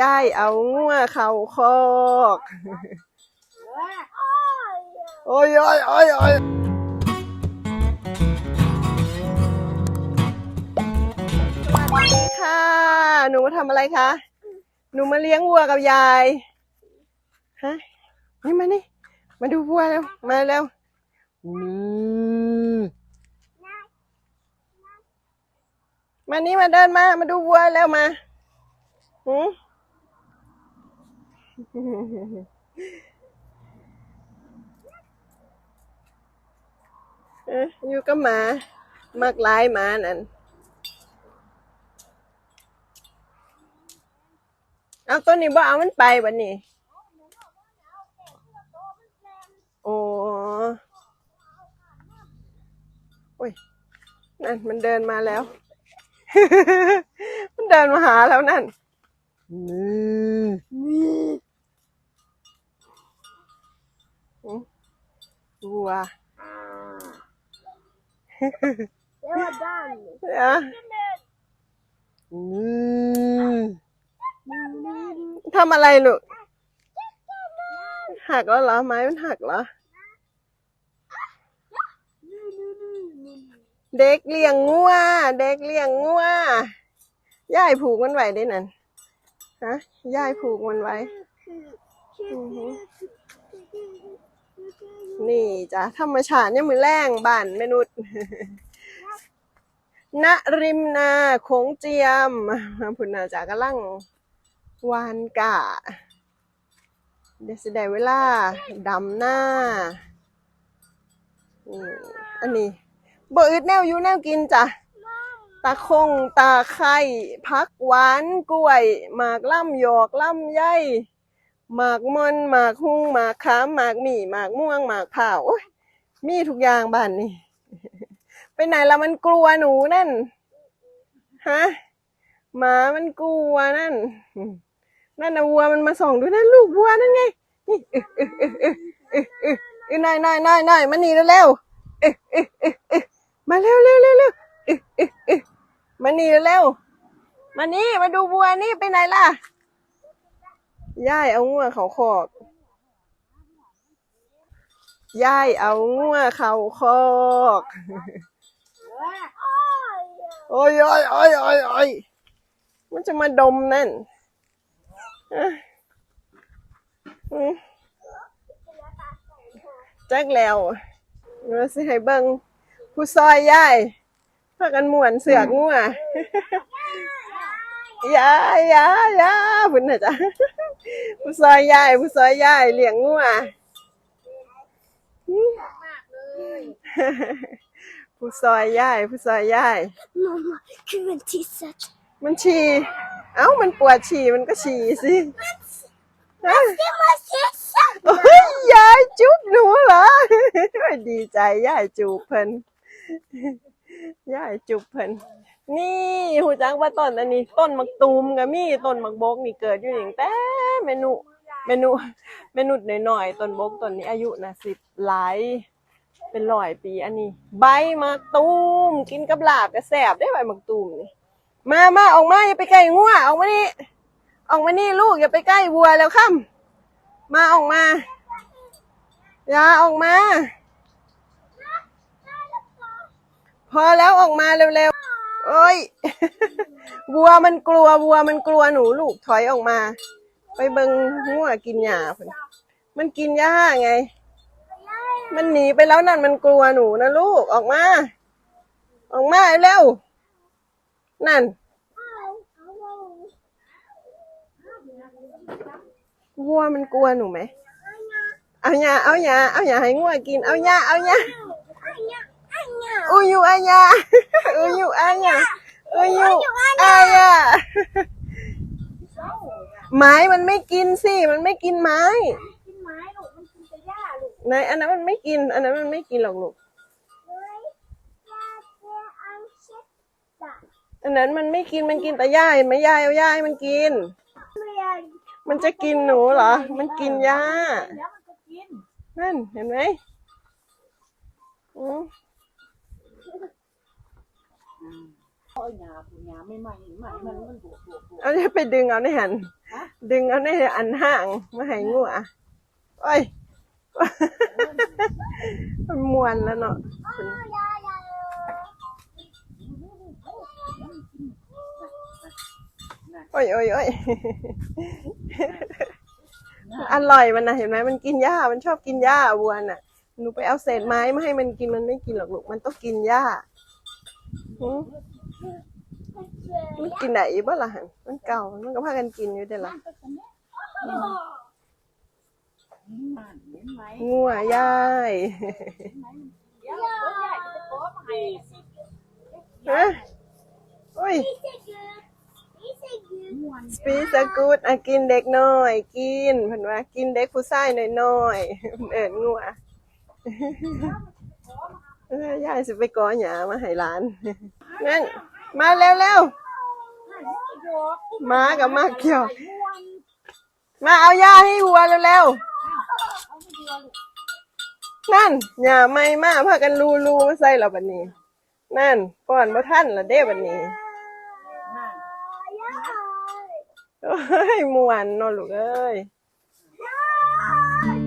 ยายเอางัวเข้าคอกโอ้ยโอ้ยโอ้ยโอ้ยสวัสดีค่ะ หนูมาทำอะไรคะ หนูมาเลี้ยงวัวกับยาย ฮะ นี่มานี่ มาดูวัวเร็ว มาเร็วอืมมานี่มาเดินมา มาดูวัวแล้วมาหืมเอยู่กับหมามักลายหมานั่น เอาตัวนี้บ่เอามันไปบัดนี้ โอ้โอ้ย นั่นมันเดินมาแล้ว มันเดินมาหาแล้วนั่นนี่นี่อืม วัว Det var den. อะอืมทำอะไรลูก หักแล้วเหรอ ไม้มันหักเหรอ เด็กเลี้ยงงัว เด็กเลี้ยงงัว ยายผูกมันไว้ได้นั่น ฮะ ยายผูกมันไว้ อือหือ นี่จ้ะธรรมชาติเนี่ยมือแรงบ้านมนุษย์ณริมนาโขงเจียมพุนนาจากกำลังวานกะเดี๋ยวสิไดเวลาดำหน้านี่อันนี้บ่อึดแนวอยู่แนวกินจ้ะตาคงตาไข่พักหวานกล้วย หมากล่ำหยอกล่ำใย หมากมอนหมากฮุงหมากขามหมากหมี่หมากม่วงหมากเผาโอ้ยมีทุกอย่างบ้านนี่ไปไหนละมันกลัวหนูนั่นฮะหมามันกลัวนั่น นั่นนะวัวมันมาส่องดูนั่นลูกวัวนั่นไงนี่เออเออเออเออเออเออเออหน่อยหน่อยหน่อยหน่อยมานี่เร็วเออเออเออเออมาเร็วเร็วเร็วเร็วเออเออเออมานี่เร็วมานี่มาดูวัวนี่ไปไหนล่ะ ย่ายเอางัวเขาคอกย่ายเอางัวเขาคอกโอ้ยโอ้ยโอ้ยโอ้ยโอ้ยมันจะมาดมนั่นอะอืมแจ็คแล้วมาสิให้เบิ่งผู้ซอยย่ายพากันม่วนเสือกงัวยายยายยาพุ่นน่ะจ้ะ ผู้ซอยย่ายผู้ซอยย่ายเลี้ยงงัวอืมผู้ซอยย่ายผู้ซอยย่าย Mamma, gud en tisset. มันฉี่เอ้ามันปวดฉี่มันก็ฉี่สิฮะ Det var tisset! โอ้ยยายจุ๊บหนูเหรอดีใจยายจูบเพิ่นยายจูบเพิ่นนี่หูจังว่าต้นอันนี้ ต้นมักตูมกับมีต้นมักบกนี่เกิดอยู่อย่างแต่ เมนูเมนูเมนูหน่อยๆต้นบกต้นนี้อายุนะสิบหลายเป็นร้อยปีอันนี้ ใบมักตูมกินกับลาบก็แซ่บได้ใบมักตูมนี่มามาออกมาอย่าไปใกล้งัวออกมานี่ออกมานี่ลูกอย่าไปใกล้วัวแล้วค่ำมาออกมาอย่าออกมา พอแล้วออกมาเร็วๆโอ้ยวัวมันกลัววัวมันกลัวหนูลูกถอยออกมา ไปเบิงงัวกินหญ้าพุ่นมันกินหญ้าไง มันหนีไปแล้วนั่นมันกลัวหนูนะลูกออกมา ออกมาเร็วนั่น วัวมันกลัวหนูไหม เอาหญ้าเอาหญ้าเอาหญ้าให้งัวกิน เอาหญ้าเอาหญ้าอุยูอาหญ้าอุยูอาหญ้าอุยูอาหญ้า ไม้มันไม่กินสิ มันไม่กินไม้ กินไม้ลูกมันกินแต่หญ้าลูกไหนอันนั้นมันไม่กิน อันนั้นมันไม่กินหรอกลูก เฮ้ยยาเจอังเช็ดจ้ะอันนั้นมันไม่กิน มันกินแต่หญ้าเห็นไหมยายเอาหญ้าให้มันกินไม่ยายมันจะกินหนูเหรอ มันกินหญ้า แล้วมันจะกินนั่นเห็นไหมอืม เอาหยาปูหยาไม่ไหม้ไหม้มันมันบวกบวกบวกเอาเนี่ยไปดึงเอาในหันฮะดึงเอาในอันห่างมาให้งัวโอ้ยมันมวนแล้วเนาะ Oh, yeah, yeah. โอ้ยโอ้ยโอ้ยอร่อยมันนะเห็นไหมมันกินหญ้ามันชอบกินหญ้าวัวน่ะหนูไปเอาเศษไม้มาให้มันกินมันไม่กินหรอกลูกมันต้องกินหญ้าหื มันกินไหนบ้างล่ะหันมันเก่ามันก็พากันกินอยู่เด้อล่ะงัวยายฮะโอ้ยสปีสกูดอกินเด็กน้อย กินเพิ่นว่ากินเด็กผู้ชายน้อยๆเพิ่นเอิ้นงัว ยยายสิไปกอหยามาให้หลานนั่นมาเร็วๆมากับมาเกี่ยว มาเอาหญ้าให้วัวเร็วๆนั่นหญ้าไม่มาพากันลูลูมาใส่เราบัดนี้ นั่นป้อนบ่ทันละเด้บัดนี้โอ้ยมวนนาะลูกเอ้ย Yeah.